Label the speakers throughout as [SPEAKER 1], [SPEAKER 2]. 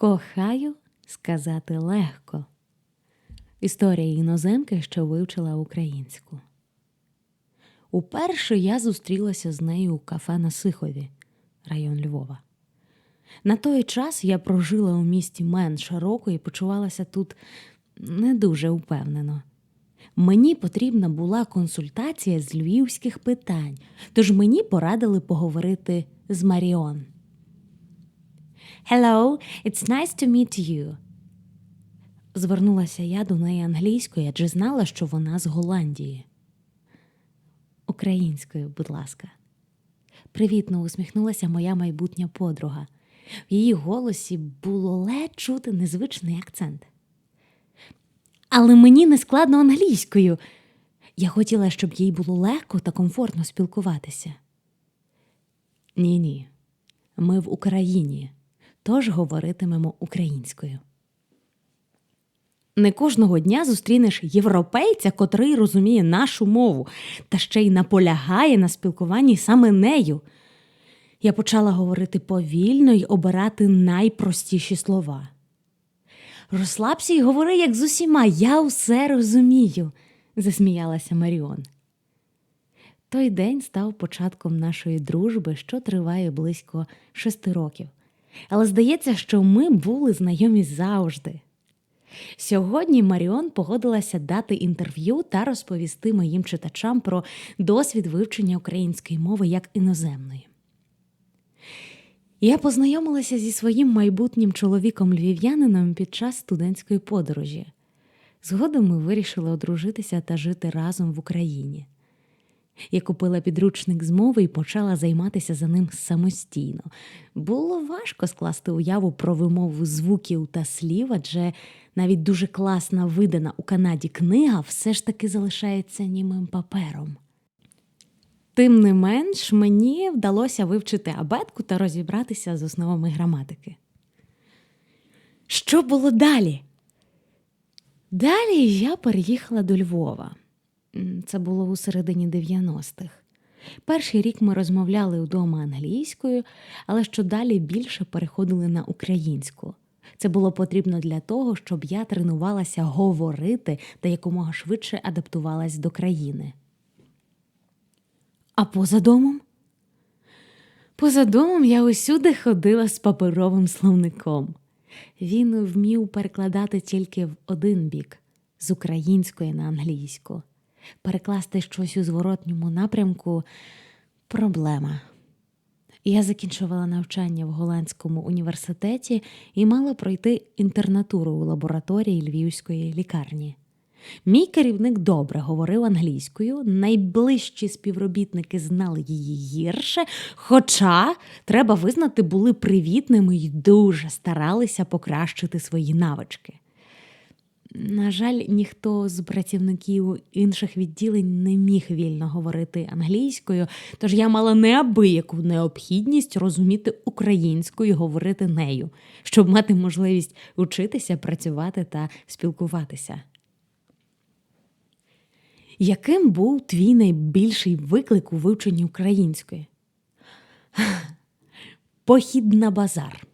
[SPEAKER 1] Кохаю сказати легко. Історія іноземки, що вивчила українську. Уперше я зустрілася з нею у кафе на Сихові, район Львова. На той час я прожила у місті менше року і почувалася тут не дуже упевнено. Мені потрібна була консультація з львівських питань, тож мені порадили поговорити з Маріон. Hello, it's nice to meet you. Звернулася я до неї англійською, адже знала, що вона з Голландії. Українською, будь ласка. Привітно усміхнулася моя майбутня подруга. В її голосі було ледь чути незвичний акцент. Але мені не складно англійською. Я хотіла, щоб їй було легко та комфортно спілкуватися. Ні, ні. Ми в Україні, тож говоритимемо українською. Не кожного дня зустрінеш європейця, котрий розуміє нашу мову, та ще й наполягає на спілкуванні саме нею. Я почала говорити повільно й обирати найпростіші слова. Розслабся й говори, як з усіма, я усе розумію, засміялася Маріон. Той день став початком нашої дружби, що триває близько шести років. Але здається, що ми були знайомі завжди. Сьогодні Маріон погодилася дати інтерв'ю та розповісти моїм читачам про досвід вивчення української мови як іноземної. Я познайомилася зі своїм майбутнім чоловіком львів'янином під час студентської подорожі. Згодом ми вирішили одружитися та жити разом в Україні. Я купила підручник з мови і почала займатися за ним самостійно. Було важко скласти уяву про вимову звуків та слів, адже навіть дуже класна видана у Канаді книга все ж таки залишається німим папером. Тим не менш, мені вдалося вивчити абетку та розібратися з основами граматики. Що було далі? Далі я переїхала до Львова. Це було у середині 90-х. Перший рік ми розмовляли вдома англійською, але що далі більше переходили на українську. Це було потрібно для того, щоб я тренувалася говорити та якомога швидше адаптувалась до країни. А поза домом? Поза домом я усюди ходила з паперовим словником. Він вмів перекладати тільки в один бік з української на англійську. Перекласти щось у зворотньому напрямку проблема. Я закінчувала навчання в голландському університеті і мала пройти інтернатуру у лабораторії львівської лікарні. Мій керівник добре говорив англійською, найближчі співробітники знали її гірше, хоча, треба визнати, були привітними і дуже старалися покращити свої навички. На жаль, ніхто з працівників інших відділень не міг вільно говорити англійською, тож я мала неабияку необхідність розуміти українською і говорити нею, щоб мати можливість учитися, працювати та спілкуватися. Яким був твій найбільший виклик у вивченні української? Похід на базар.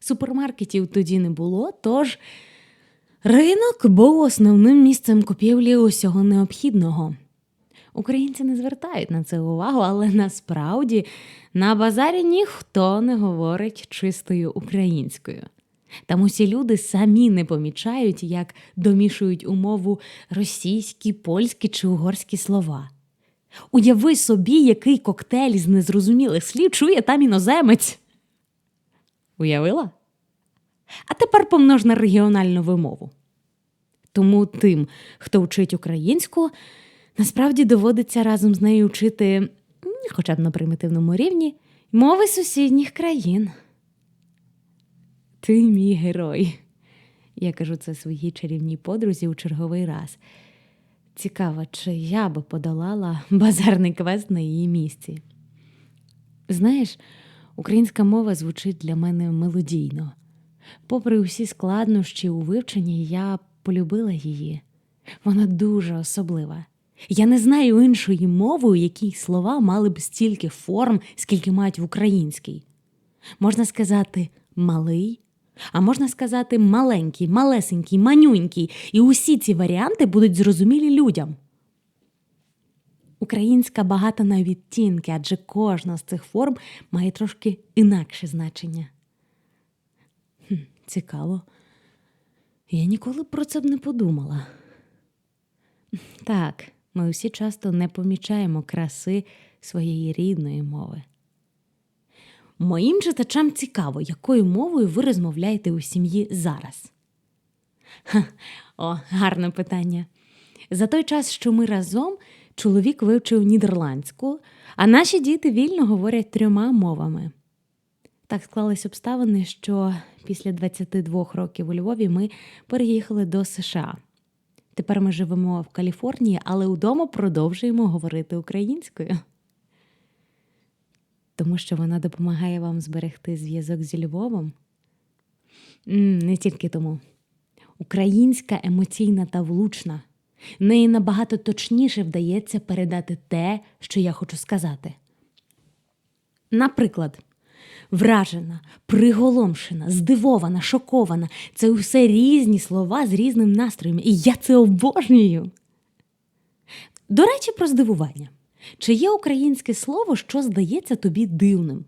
[SPEAKER 1] Супермаркетів тоді не було, тож ринок був основним місцем купівлі усього необхідного. Українці не звертають на це увагу, але насправді на базарі ніхто не говорить чистою українською. Там усі люди самі не помічають, як домішують умову російські, польські чи угорські слова. Уяви собі, який коктейль з незрозумілих слів чує там іноземець. Уявила? А тепер помнож на регіональну вимову. Тому тим, хто вчить українську, насправді доводиться разом з нею вчити, хоча б на примітивному рівні, мови сусідніх країн. Ти мій герой. Я кажу це своїй чарівній подрузі у черговий раз. Цікаво, чи я би подолала базарний квест на її місці. Знаєш, українська мова звучить для мене мелодійно. Попри усі складнощі у вивченні, я полюбила її. Вона дуже особлива. Я не знаю іншої мови, у якій слова мали б стільки форм, скільки мають в українській. Можна сказати малий, А можна сказати маленький, малесенький, манюнький, і усі ці варіанти будуть зрозумілі людям. Українська багата на відтінки, адже кожна з цих форм має трошки інакше значення. Цікаво. Я ніколи про це б не подумала. Так, ми усі часто не помічаємо краси своєї рідної мови. Моїм читачам цікаво, якою мовою ви розмовляєте у сім'ї зараз. Ха, о, гарне питання. За той час, що ми разом, чоловік вивчив нідерландську, а наші діти вільно говорять трьома мовами. Так склались обставини, що після 22 років у Львові ми переїхали до США. Тепер ми живемо в Каліфорнії, але вдома продовжуємо говорити українською. Тому що вона допомагає вам зберегти зв'язок зі Львовом. Не тільки тому. Українська емоційна та влучна. Неї набагато точніше вдається передати те, що я хочу сказати. Наприклад, вражена, приголомшена, здивована, шокована це усе різні слова з різним настроєм, і я це обожнюю. До речі, про здивування. Чи є українське слово, що здається тобі дивним?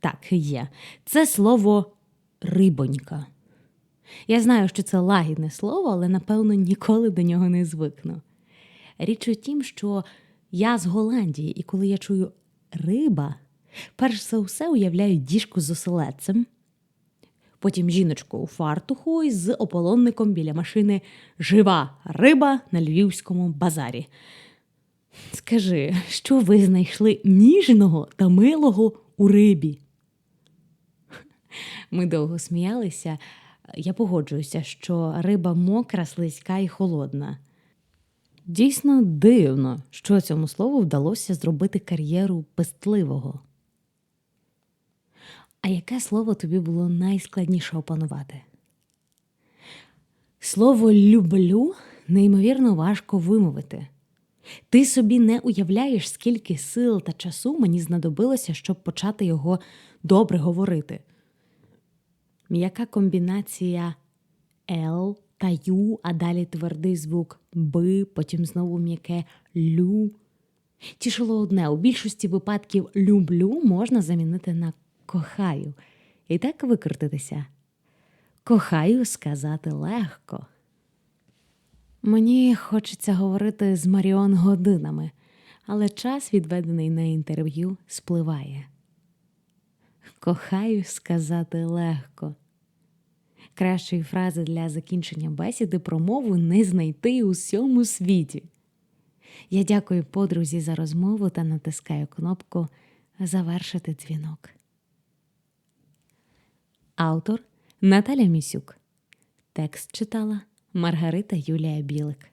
[SPEAKER 1] Так, є. Це слово рибонька. Я знаю, що це лагідне слово, але напевно ніколи до нього не звикну. Річ у тім, що я з Голландії, і коли я чую риба, перш за все уявляю діжку з оселедцем, потім жіночку у фартуху і з ополонником біля машини Жива риба на львівському базарі. Скажи, що ви знайшли ніжного та милого у рибі? Ми довго сміялися. Я погоджуюся, що риба мокра, слизька і холодна. Дійсно дивно, що цьому слову вдалося зробити кар'єру пестливого. А яке слово тобі було найскладніше опанувати? Слово люблю неймовірно важко вимовити. Ти собі не уявляєш, скільки сил та часу мені знадобилося, щоб почати його добре говорити. М'яка комбінація Л та Ю, а далі твердий звук Б, потім знову м'яке лю. Тішило одне, у більшості випадків люблю можна замінити на кохаю. І так викрутитися. Кохаю сказати легко. Мені хочеться говорити з Маріон годинами, але час, відведений на інтерв'ю, спливає. Кохаю сказати легко. Кращої фрази для закінчення бесіди про мову не знайти у всьому світі. Я дякую подрузі за розмову та натискаю кнопку Завершити дзвінок. Автор Наталя Місюк. Текст читала Маргарита Юлія Білик.